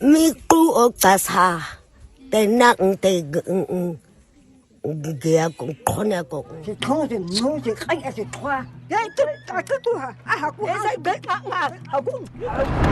미꾸옥 가사. 때낭 때그 그게 하고 코내고. 무지 무지 까지 좋아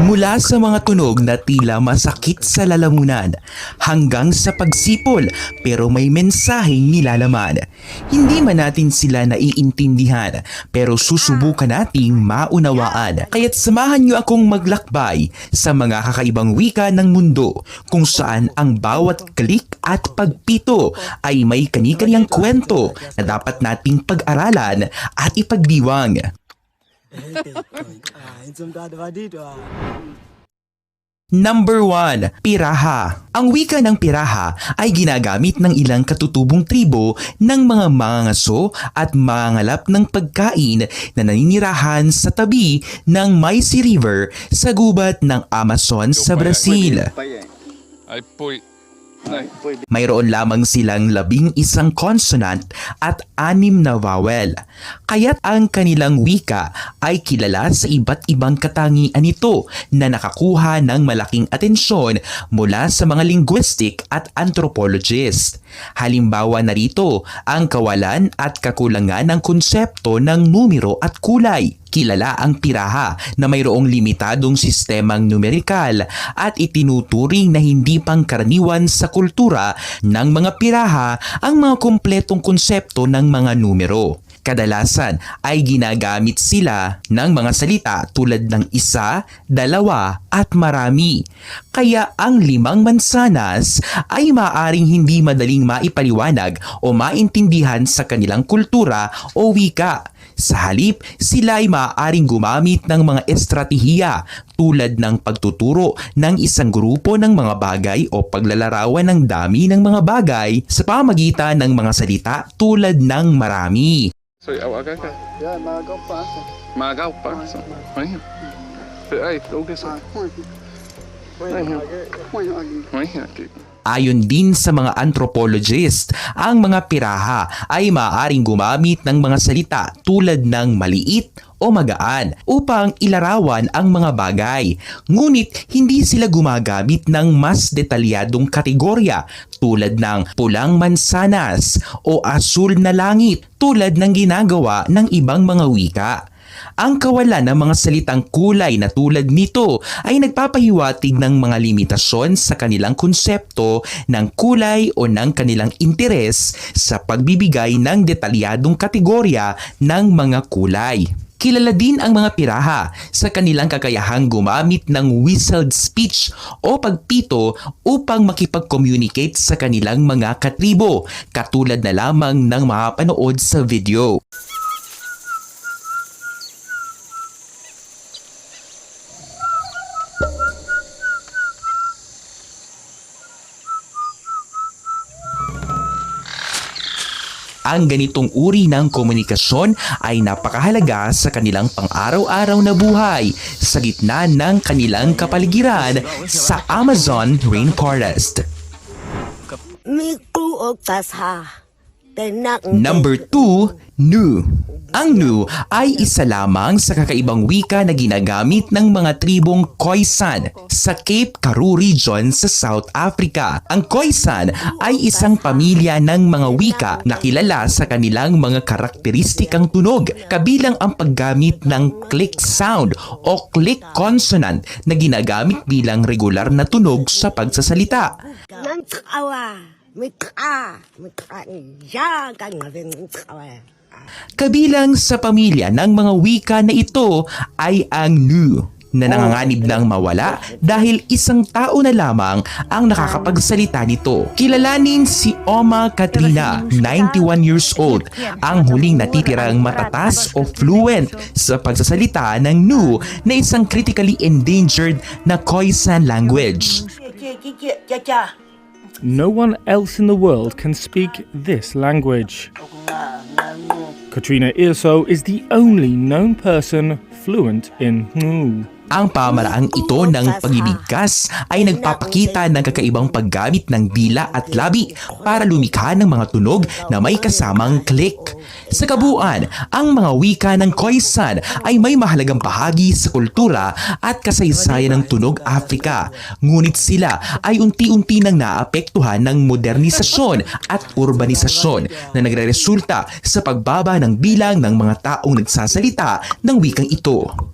Mula sa mga tunog na tila masakit sa lalamunan hanggang sa pagsipol pero may mensaheng nilalaman. Hindi man natin sila naiintindihan pero susubukan nating maunawaan. Kaya't samahan niyo akong maglakbay sa mga kakaibang wika ng mundo kung saan ang bawat klik at pagpito ay may kani-kaniyang kwento na dapat nating pag-aralan at ipagdiwang. Number 1, Piraha. Ang wika ng Piraha ay ginagamit ng ilang katutubong tribo ng mga mangangaso at mangangalap ng pagkain na naninirahan sa tabi ng Maisi River sa gubat ng Amazon sa Brazil. Ay, poy. Mayroon lamang silang labing isang consonant at anim na vowel. Kaya't ang kanilang wika ay kilala sa iba't ibang katangian nito na nakakuha ng malaking atensyon mula sa mga linguistic at anthropologist. Halimbawa narito ang kawalan at kakulangan ng konsepto ng numero at kulay. Kilala ang piraha na mayroong limitadong sistemang numerikal at itinuturing na hindi pangkaraniwan sa kultura ng mga piraha ang mga kumpletong konsepto ng mga numero. Kadalasan ay ginagamit sila ng mga salita tulad ng isa, dalawa at marami. Kaya ang limang mansanas ay maaring hindi madaling maipaliwanag o maintindihan sa kanilang kultura o wika. Sa halip, sila ay maaaring gumamit ng mga estratehiya tulad ng pagtuturo ng isang grupo ng mga bagay o paglalarawan ng dami ng mga bagay sa pamagitan ng mga salita tulad ng marami. Soy agua acá. Ya, magaw pasa. Magaw pa. So, Ay. Pero ay, okay sa. Ah, kung. Bueno, bueno, ali. Ay, okay. Ayon din sa mga anthropologist, ang mga piraha ay maaaring gumamit ng mga salita tulad ng maliit o magaan upang ilarawan ang mga bagay. Ngunit hindi sila gumagamit ng mas detalyadong kategorya tulad ng pulang mansanas o asul na langit tulad ng ginagawa ng ibang mga wika. Ang kawalan ng mga salitang kulay na tulad nito ay nagpapahiwatig ng mga limitasyon sa kanilang konsepto ng kulay o ng kanilang interes sa pagbibigay ng detalyadong kategorya ng mga kulay. Kilala din ang mga piraha sa kanilang kakayahang gumamit ng whistled speech o pagpito upang makipag-communicate sa kanilang mga katribo katulad na lamang ng mapanood sa video. Ang ganitong uri ng komunikasyon ay napakahalaga sa kanilang pang-araw-araw na buhay sa gitna ng kanilang kapaligiran sa Amazon Rainforest. ok ta sa te nak Number 2, Nu. Ang Nu ay isa lamang sa kakaibang wika na ginagamit ng mga tribong Khoisan sa Cape Karoo Region sa South Africa. Ang Khoisan ay isang pamilya ng mga wika na kilala sa kanilang mga karakteristikang tunog, kabilang ang paggamit ng click sound o click consonant na ginagamit bilang regular na tunog sa pagsasalita. Tsawa mi ka mi ka ya ka ngaveng tsawa Kabilang sa pamilya ng mga wika na ito ay ang Nu na nanganganib ng mawala dahil isang tao na lamang ang nakakapagsalita nito. Kilalanin si Oma Katrina, 91 years old, ang huling natitirang matatas o fluent sa pagsasalita ng Nu na isang critically endangered na Khoisan language. No one else in the world can speak this language. Katrina Irso is the only known person fluent in Hnu. Ang pamaraang ito ng pagibigkas ay nagpapakita ng kakaibang paggamit ng dila at labi para lumikha ng mga tunog na may kasamang click. Sa kabuuan, ang mga wika ng Khoisan ay may mahalagang bahagi sa kultura at kasaysayan ng tunog Afrika. Ngunit sila ay unti-unti nang naapektuhan ng modernisasyon at urbanisasyon na nagreresulta sa pagbaba ng bilang ng mga taong nagsasalita ng wikang ito.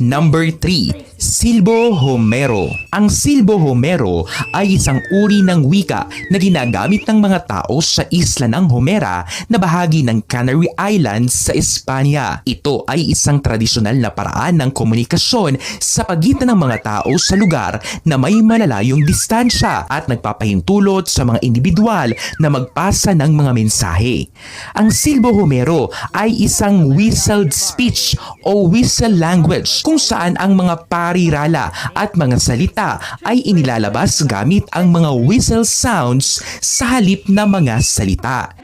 Number 3, Silbo Homero. Ang Silbo Homero ay isang uri ng wika na ginagamit ng mga tao sa isla ng Homera na bahagi ng Canary Islands sa Espanya. Ito ay isang tradisyonal na paraan ng komunikasyon sa pagitan ng mga tao sa lugar na may malalayong distansya at nagpapahintulot sa mga individual na magpasa ng mga mensahe. Ang Silbo Homero ay isang whistled speech o whistle language kung saan ang mga parirala at mga salita ay inilalabas gamit ang mga whistle sounds sa halip na mga salita.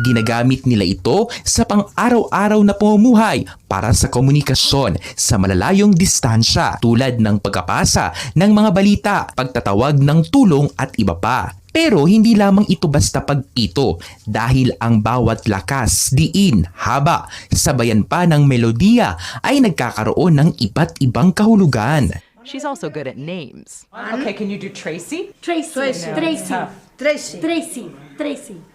Ginagamit nila ito sa pang-araw-araw na pamumuhay para sa komunikasyon sa malalayong distansya tulad ng pagkapasa ng mga balita, pagtatawag ng tulong at iba pa. Pero hindi lamang ito basta pagpito dahil ang bawat lakas, diin, haba, sabayan pa ng melodiya ay nagkakaroon ng iba't ibang kahulugan. She's also good at names. Okay, can you do Tracy? Tracy, Tracy, Tracy, Tracy, Tracy, Tracy.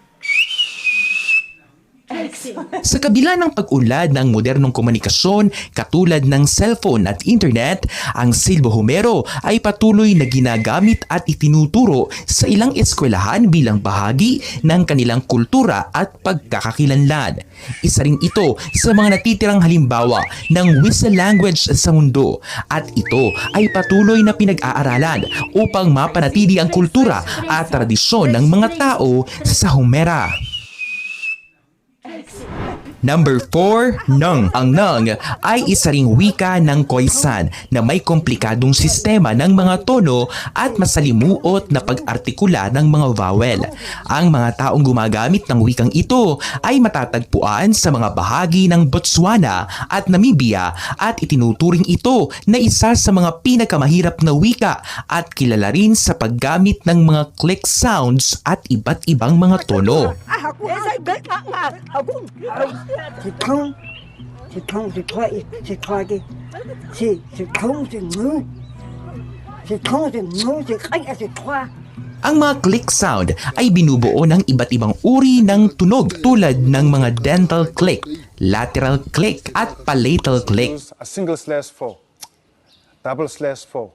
Sa kabila ng pag-unlad ng modernong komunikasyon katulad ng cellphone at internet, ang Silbo Homero ay patuloy na ginagamit at itinuturo sa ilang eskwelahan bilang bahagi ng kanilang kultura at pagkakakilanlan. Isa rin ito sa mga natitirang halimbawa ng whistle language sa mundo at ito ay patuloy na pinag-aaralan upang mapanatili ang kultura at tradisyon ng mga tao sa Homera. Number 4, Nung. Ang Nung ay isa ring wika ng Khoisan na may komplikadong sistema ng mga tono at masalimuot na pag-artikula ng mga vowel. Ang mga taong gumagamit ng wikang ito ay matatagpuan sa mga bahagi ng Botswana at Namibia at itinuturing ito na isa sa mga pinakamahirap na wika at kilala rin sa paggamit ng mga click sounds at iba't ibang mga tono. Ki. Si si thong si ngu. Si thong si ngu si kai si thoi. Ang mga click sound ay binubuo ng iba't ibang uri ng tunog tulad ng mga dental click, lateral click at palatal click. a single slash four, double slash four,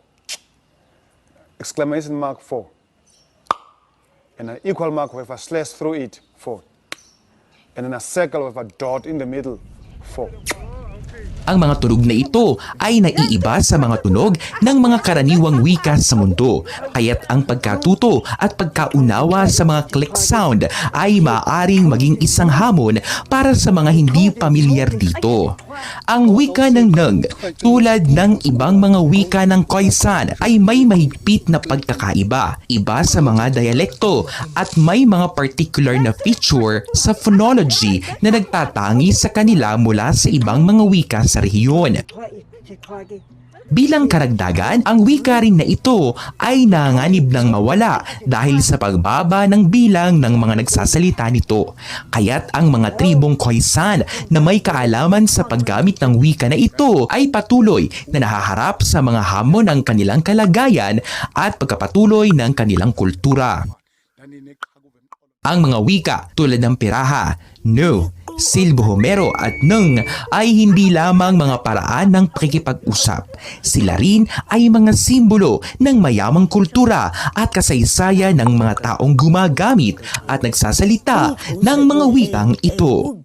exclamation mark four, and an equal mark with a slash through it four, and then a circle with a dot in the middle four. Ang mga tunog na ito ay naiiba sa mga tunog ng mga karaniwang wika sa mundo. Kaya't ang pagkatuto at pagkaunawa sa mga click sound ay maaaring maging isang hamon para sa mga hindi pamilyar dito. Ang wika ng Nung, tulad ng ibang mga wika ng Khoisan ay may mahigpit na pagkakaiba, iba sa mga dialekto at may mga particular na feature sa phonology na nagtatangi sa kanila mula sa ibang mga wika sa rehiyon. Bilang karagdagan, ang wika rin na ito ay nanganib ng mawala dahil sa pagbaba ng bilang ng mga nagsasalita nito. Kaya't ang mga tribong Khoisan na may kaalaman sa paggamit ng wika na ito ay patuloy na nahaharap sa mga hamon ng kanilang kalagayan at pagkapatuloy ng kanilang kultura. Ang mga wika tulad ng piraha, no, Silbo Homero at Nung ay hindi lamang mga paraan ng pakikipag-usap. Sila rin ay mga simbolo ng mayamang kultura at kasaysayan ng mga taong gumagamit at nagsasalita ng mga wikang ito.